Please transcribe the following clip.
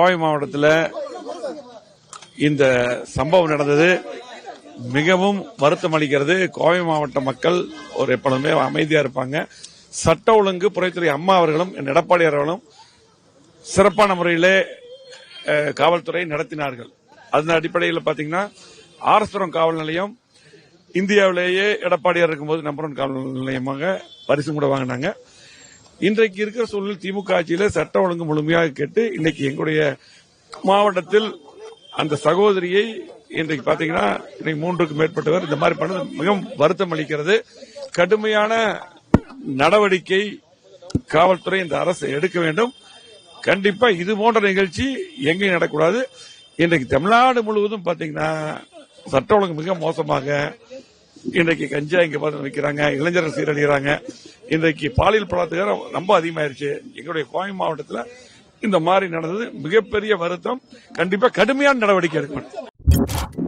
கோவை மாவட்டத்தில் இந்த சம்பவம் நடந்தது. மிகவும் வருத்தம் அளிக்கிறது. கோவை மாவட்ட மக்கள் ஒரு எப்பொழுதுமே அமைதியா இருப்பாங்க. சட்ட ஒழுங்கு புறைத்துறை அம்மா அவர்களும் என் எடப்பாடி அவர்களும் சிறப்பான முறையிலே காவல்துறை நடத்தினார்கள். அதன் அடிப்படையில் பாத்தீங்கன்னா ஆரஸ்புரம் காவல் நிலையம் இந்தியாவிலேயே எடப்பாடியார் இருக்கும்போது நம்பர் ஒன் காவல் நிலையமாக பரிசு கூட வாங்கினாங்க. இன்றைக்கு இருக்கிற சூழலில் திமுக ஆட்சியில சட்ட ஒழுங்கு முழுமையாக கேட்டு இன்னைக்கு எங்களுடைய மாவட்டத்தில் அந்த சகோதரியை இன்றைக்கு பாத்தீங்கன்னா இன்னைக்கு மூன்றுக்கு மேற்பட்டவர் இந்த மாதிரி பண்ணது மிகவும் வருத்தம் அளிக்கிறது. கடுமையான நடவடிக்கை காவல்துறை இந்த அரசு எடுக்க வேண்டும். கண்டிப்பா இது போன்ற நிகழ்ச்சி எங்கேயும் நடக்கூடாது இன்றைக்கு தமிழ்நாடு முழுவதும் பாத்தீங்கன்னா சட்ட ஒழுங்கு மிக மோசமாக இன்றைக்கு கஞ்சா இங்க பார்த்து விற்கிறாங்க இளைஞர்கள் சீரழிகிறாங்க. இன்றைக்கு பாலியல் பலாத்காரம் ரொம்ப அதிகமாயிருச்சு. எங்களுடைய கோவை மாவட்டத்தில் இந்த மாதிரி நடந்தது. மிகப்பெரிய வருத்தம். கண்டிப்பா கடுமையான நடவடிக்கை எடுக்கணும்.